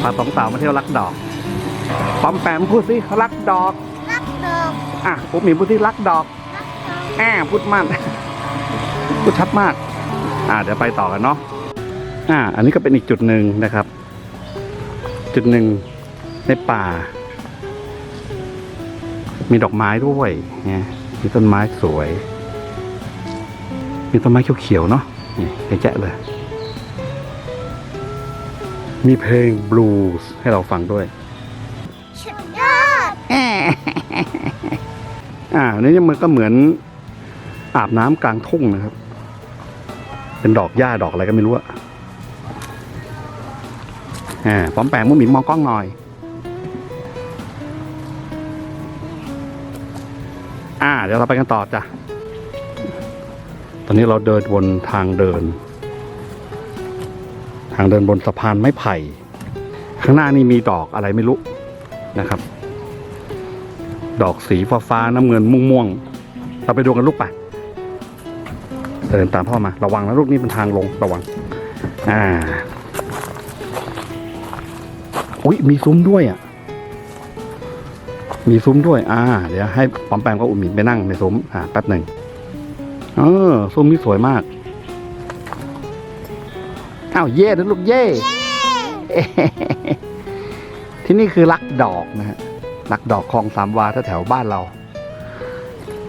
พาสองสาวมาเที่ยวรักดอกปอมแปมพูดสิรักดอก รักดอก อะปุ๊บหมีพูดสิรักดอก รักดอกแอบพูดมันพูดชัดมาก อ่าเดี๋ยวไปต่อกันเนาะ อ่า อันนี้ก็เป็นอีกจุดหนึ่งนะครับ จุดหนึ่งในป่า มีดอกไม้ด้วยเนี่ยมีต้นไม้สวย มีต้นไม้เขียวๆเนาะนี่เยอะแยะเลย มีเพลงบลูส์ให้เราฟังด้วยสุดยอดอ่าอันนี้มันก็เหมือนอาบน้ำกลางทุ่งนะครับ เป็นดอกหญ้าดอกอะไรก็ไม่รู้อะอ่าปอมแปมมุ้งหมิงมองกล้องหน่อย อ่า เดี๋ยวเราไปกันต่อจ้ะ ตอนนี้เราเดินบนทางเดิน ทางเดินบนสะพานไม้ไผ่ ข้างหน้านี่มีดอกอะไรไม่รู้นะครับ ดอกสีฟ้าฟ้าๆน้ำเงินม่วงม่วงๆเราไปดูกันลูกไปเดินตามพ่อมา ระวังนะลูกนี่เป็นทางลงระวัง อ่าอุ้ยมีซุ้มด้วยอะ มีซุ้มด้วย อ่า เดี๋ยวให้ปอมแปมกับอุ่มหมินไปนั่งในซุ้ม อ่าแป๊บหนึ่งเออซุ้มนี้สวยมาก อ้าวเย่นะลูกเย่ที่นี่คือรักดอกนะฮะรักดอกคลองสามวาแถวๆบ้านเรา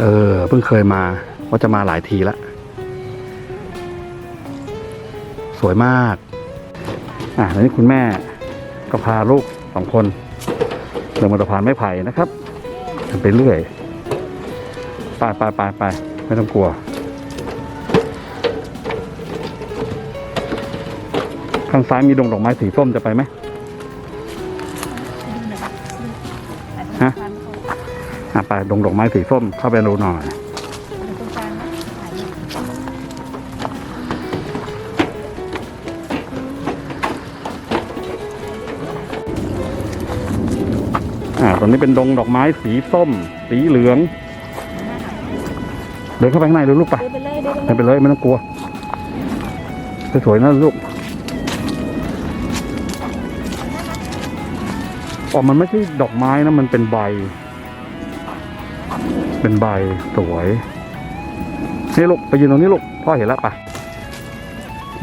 เออ เพิ่งเคยมาว่าจะมาหลายทีแล้วสวยมาก อะแล้วนี่คุณแม่ก็พาลูกสองคนเดินบนสะพานไม้ไผ่นะครับเดินไปเรื่อยไปไปไปไปไม่ต้องกลัวางซ้ายมีดงดอกไม้สีส้มจะไปไหมฮะอะไปดงดอกไม้สีส้มเข้าไปดูหน่อยอ่าตอนนี้เป็นดงดอกไม้สีส้ม สีเหลือง เดินเข้าไปข้างในเลยลูกไปเดินไปเลยเดินไปไม่เป็นไรไม่ต้องกลัวสวยๆนะลูก อ๋อมันไม่ใช่ดอกไม้นะ มันเป็นใบ เป็นใบสวยนี่ลูกไปยืนตรงนี้ลูกพ่อเห็นแล้วไป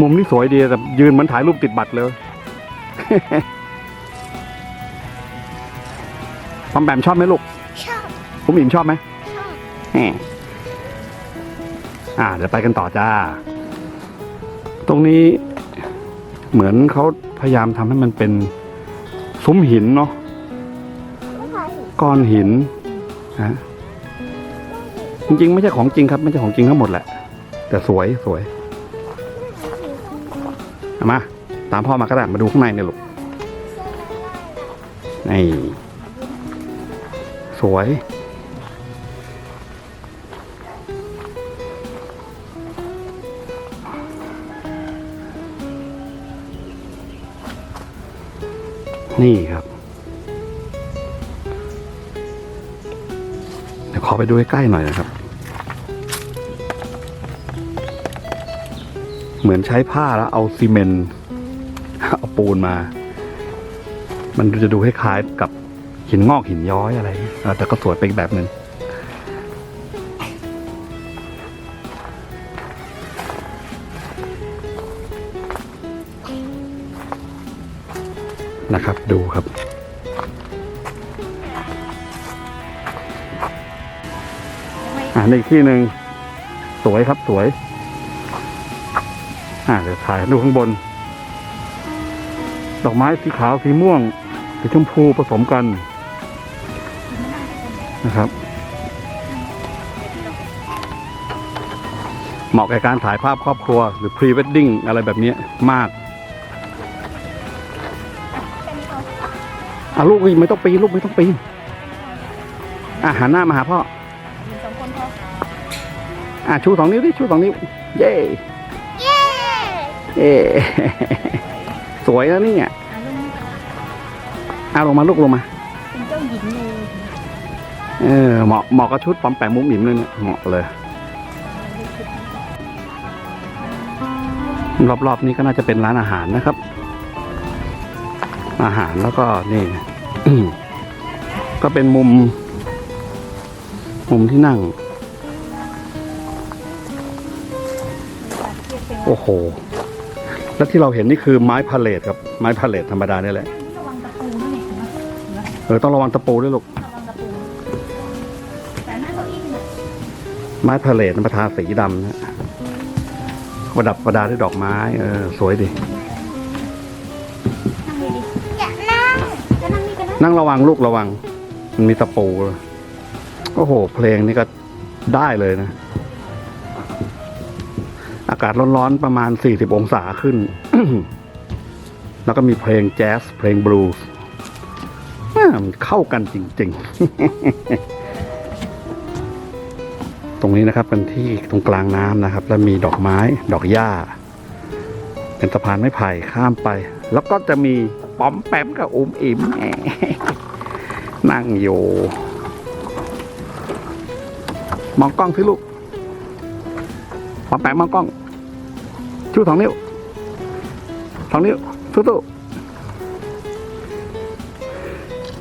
มุมนี้สวยดีแต่ยืนเหมันถ่ายรูปติดบัตรเลยพอมแบมชอบไหมลูก ชอบผมอิ่มชอบไหมชอบแหมอ่า เดี๋ยวไปกันต่อจ้า ตรงนี้เหมือนเขาพยายามทำให้มันเป็นซุ้มหินเนาะไม่ถ่าย ก้อนหินฮะจริงๆ ไม่ใช่ของจริงครับ ไม่ใช่ของจริงทั้งหมดแหละ แต่สวยสวยมา ตามพ่อมาก็ได้มาดูข้างในเนี่ยลูกนี่สวย นี่ครับ ขอไปดูใกล้ๆหน่อยนะครับ เหมือนใช้ผ้าแล้วเอาซีเมนต์เอาปูนมา มันจะดูคล้ายๆกับหินงอกหินย้อยอะไร แต่ก็สวยไปอีกแบบหนึ่งนะครับ ดูครับ ในอีกที่หนึ่งสวยครับสวย อ่าเดี๋ยวถ่ายดูข้างบน ดอกไม้สีขาวสีม่วงสีชมพูผสมกันนะครับ เหมาะกับการถ่ายภาพครอบครัว หรือพรีเวดดิ้งอะไรแบบนี้มากอะลูกไม่ต้องปีนลูกไม่ต้องปีนอะหันหน้ามาหาพ่อ อะชูสองนิ้วดิชูสองนิ้ว เย้ เย้เย้สวยแล้วนี่อะอะลุงอะลงมาลูกลงมาเป็นเจ้าหญิงเลยเออเหมาะเหมาะกับชุดปอมแปมมุ้มหมิมเลยเนี่ยเหมาะเลย รอบๆนี้ก็น่าจะเป็นร้านอาหารนะครับ อาหารแล้วก็นี่ก็เป็นมุม มุมที่นั่ง โอ้โห แล้วที่เราเห็นนี่คือไม้พาเลทครับ ไม้พาเลทธรรมดาเนี่ยแหละ ระวังตะปูด้วยเนี่ยเห็นไหมเห็นไหมเออ ต้องระวังตะปูด้วยลูก ระวังตะปูแต่หน้าเก้าอี้เนี่ยไม้พาเลทมาทาสีดำนะประดับประดาด้วยดอกไม้ เออ สวยดิ นั่งดีๆอย่านั่งจะนั่งนี่ก็ได้นั่งระวังลูกระวัง มันมีตะปู โอ้โห เพลงนี่ก็ได้เลยนะอากาศร้อนๆ ประมาณ 40 องศาขึ้น แล้วก็มีเพลงแจ๊สเพลงบลูส์มันเข้ากันจริง ๆ ตรงนี้นะครับเป็นที่ตรงกลางน้ำนะครับ แล้วมีดอกไม้ ดอกหญ้า เป็นสะพานไม้ไผ่ข้ามไป แล้วก็จะมีป๋อมแปมกับอุ้มอิมแหมนั่งอยู่ มองกล้องสิลูกป๋อมแปมมองกล้อง ชูสองนิ้วสองนิ้วสู้ๆ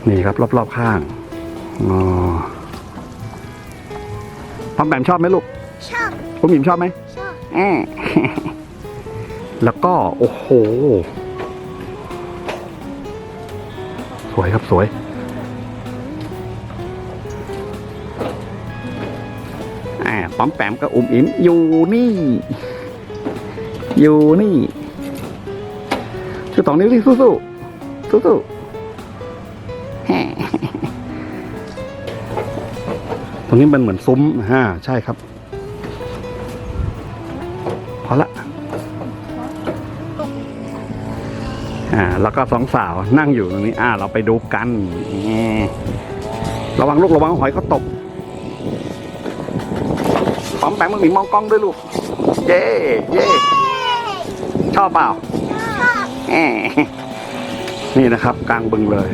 นี่ครับ รอบๆข้างอ๋อป๋อมแปมชอบไหมลูก ชอบอุ้มอิมชอบไหมชอบแอะแล้วก็ โอ้โห สวยครับสวย อ่าป้อมแปมกับอุ้มอิมอยู่นี่ อยู่นี่ชูสองนิ้วดิสู้สู้สู้สู้ๆแฮ่ตรงนี้มันเหมือนซุ้มฮะใช่ครับ พอละ อ่า แล้วก็สองสาวนั่งอยู่ตรงนี้ อ่า เราไปดูกันระวังลูกระวังหอยเขาตกปอมแปมมึงมีมองกล้องด้วยลูก เย่เย่ อบเปล่าแหมนี่นะครับ กลางบึงเลย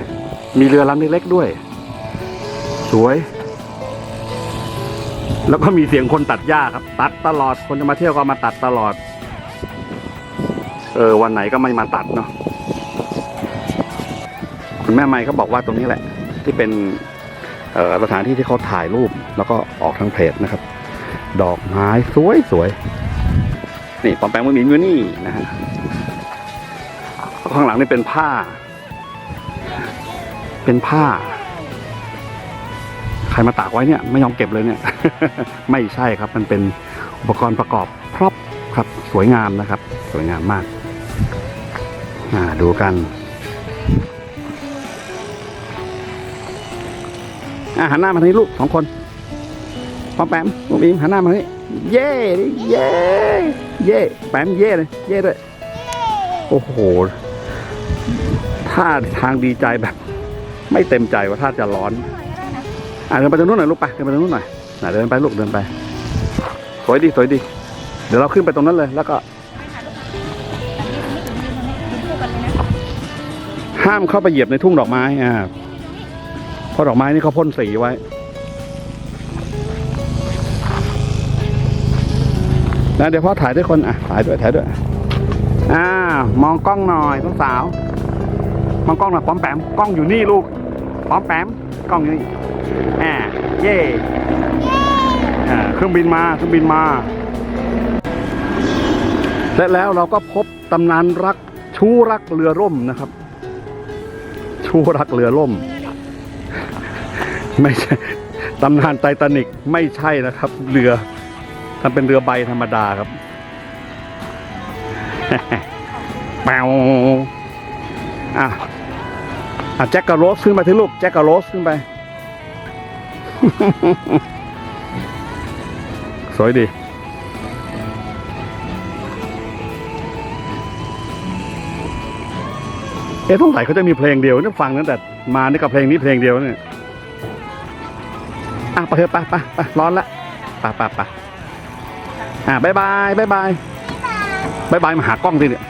มีเรือลำเล็กๆด้วย สวย แล้วก็มีเสียงคนตัดหญ้าครับ ตัดตลอดคนจะมาเที่ยวก็มาตัดตลอด เออ วันไหนก็ไม่มาตัดเนาะคุณแม่ไม่ก็บอกว่าตรงนี้แหละ ที่เป็นเอ่อสถานที่ที่เขาถ่ายรูป แล้วก็ออกทางเพจนะครับ ดอกไม้สวยสวย นี่ปอมแปมมือหมินอนี่นะฮะข้างหลังนี่เป็นผ้า เป็นผ้า ใครมาตากไว้เนี่ยไม่ยอมเก็บเลยเนี่ย ไม่ใช่ครับ มันเป็นอุปกรณ์ประกอบพร็อพครับ สวยงามนะครับ สวยงามมากอ่าดูกัน อะหันหน้ามาทางนี้ลูกสองคนปอมแปมลูกอิมหันหน้ามาทางนี้ เย่ดิเย่เย่แปมเย่เลยเย่ด้วยโอ้โหท่าทางดีใจแบบ ไม่เต็มใจว่าท่าจะร้อน อะเดินไปตรงนู้นหน่อยลูกไปเดินไปตรงนู้นหน่อยน่ะเดินไปลูกเดินไป สวยดีสวยดี เดี๋ยวเราขึ้นไปตรงนั้นเลย แล้วก็ ห้ามเข้าไปเหยียบในทุ่งดอกไม้อ่าเพราะดอกไม้นี่เขาพ่นสีไว้ นะเดี๋ยวพ่อถ่ายด้วยคนอะถ่ายด้วยถ่ายด้วยอ่ามองกล้องหน่อยต้องสาวมองกล้องหน่อยป้อมแปมกล้องอยู่นี่ลูกป้อมแปมกล้องอยู่นี่อ่าเย่อ่าเครื่องบินมาเครื่องบินมาและแล้วเราก็พบตำนานรักชู้รักเรือร่มนะครับ ชู้รักเรือล่ม ไม่ใช่ตำนานไททานิกไม่ใช่นะครับ เรือ มันเป็นเรือใบธรรมดาครับแปวอะอะแจ็คกับโรสขึ้นไปที่ลูกแจ็คกับโรสขึ้นไป สวยดีเอ๊ะสงสัยเขาจะมีเพลงเดียวนี่ฟังตั้งแต่มานี่กับเพลงนี้เพลงเดียวเนี่ยอะไปเถอะไปไปไปร้อนละไปไปไป อะบายบายบายบายบายบายมาหากล้องสิเนี่ย